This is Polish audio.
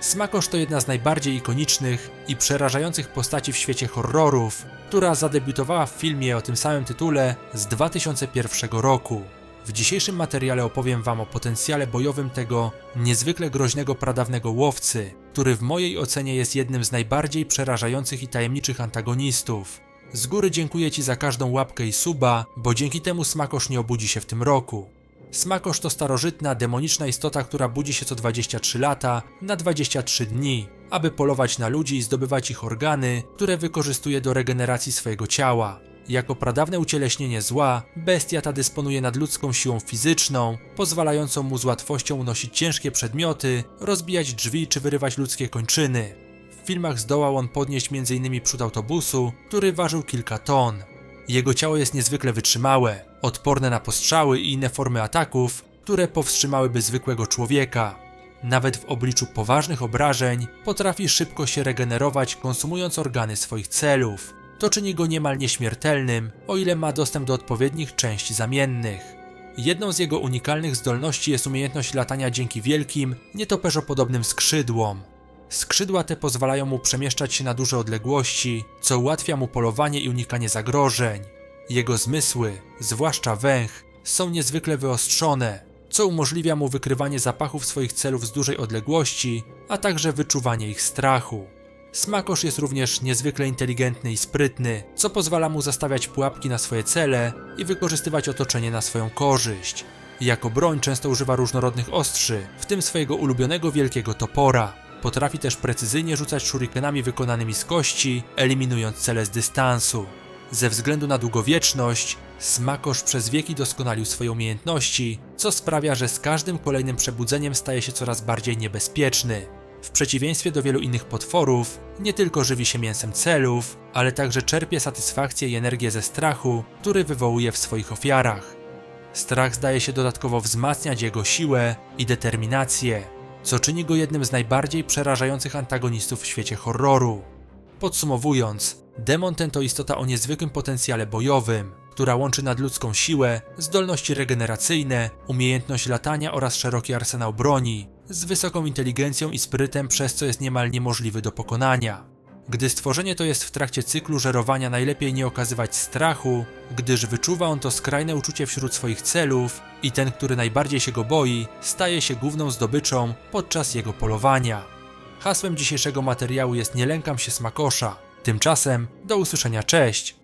Smakosz to jedna z najbardziej ikonicznych i przerażających postaci w świecie horrorów, która zadebiutowała w filmie o tym samym tytule z 2001 roku. W dzisiejszym materiale opowiem Wam o potencjale bojowym tego niezwykle groźnego pradawnego łowcy, który w mojej ocenie jest jednym z najbardziej przerażających i tajemniczych antagonistów. Z góry dziękuję Ci za każdą łapkę i suba, bo dzięki temu Smakosz nie obudzi się w tym roku. Smakosz to starożytna, demoniczna istota, która budzi się co 23 lata na 23 dni, aby polować na ludzi i zdobywać ich organy, które wykorzystuje do regeneracji swojego ciała. Jako pradawne ucieleśnienie zła, bestia ta dysponuje nadludzką siłą fizyczną, pozwalającą mu z łatwością unosić ciężkie przedmioty, rozbijać drzwi czy wyrywać ludzkie kończyny. W filmach zdołał on podnieść m.in. przód autobusu, który ważył kilka ton. Jego ciało jest niezwykle wytrzymałe, odporne na postrzały i inne formy ataków, które powstrzymałyby zwykłego człowieka. Nawet w obliczu poważnych obrażeń potrafi szybko się regenerować, konsumując organy swoich celów. To czyni go niemal nieśmiertelnym, o ile ma dostęp do odpowiednich części zamiennych. Jedną z jego unikalnych zdolności jest umiejętność latania dzięki wielkim, nietoperzopodobnym skrzydłom. Skrzydła te pozwalają mu przemieszczać się na duże odległości, co ułatwia mu polowanie i unikanie zagrożeń. Jego zmysły, zwłaszcza węch, są niezwykle wyostrzone, co umożliwia mu wykrywanie zapachów swoich celów z dużej odległości, a także wyczuwanie ich strachu. Smakosz jest również niezwykle inteligentny i sprytny, co pozwala mu zastawiać pułapki na swoje cele i wykorzystywać otoczenie na swoją korzyść. Jako broń często używa różnorodnych ostrzy, w tym swojego ulubionego wielkiego topora. Potrafi też precyzyjnie rzucać shurikenami wykonanymi z kości, eliminując cele z dystansu. Ze względu na długowieczność, Smakosz przez wieki doskonalił swoje umiejętności, co sprawia, że z każdym kolejnym przebudzeniem staje się coraz bardziej niebezpieczny. W przeciwieństwie do wielu innych potworów, nie tylko żywi się mięsem celów, ale także czerpie satysfakcję i energię ze strachu, który wywołuje w swoich ofiarach. Strach zdaje się dodatkowo wzmacniać jego siłę i determinację, co czyni go jednym z najbardziej przerażających antagonistów w świecie horroru. Podsumowując, demon ten to istota o niezwykłym potencjale bojowym, która łączy nadludzką siłę, zdolności regeneracyjne, umiejętność latania oraz szeroki arsenał broni, z wysoką inteligencją i sprytem, przez co jest niemal niemożliwy do pokonania. Gdy stworzenie to jest w trakcie cyklu żerowania, najlepiej nie okazywać strachu, gdyż wyczuwa on to skrajne uczucie wśród swoich celów i ten, który najbardziej się go boi, staje się główną zdobyczą podczas jego polowania. Hasłem dzisiejszego materiału jest Nie lękam się smakosza. Tymczasem do usłyszenia, cześć!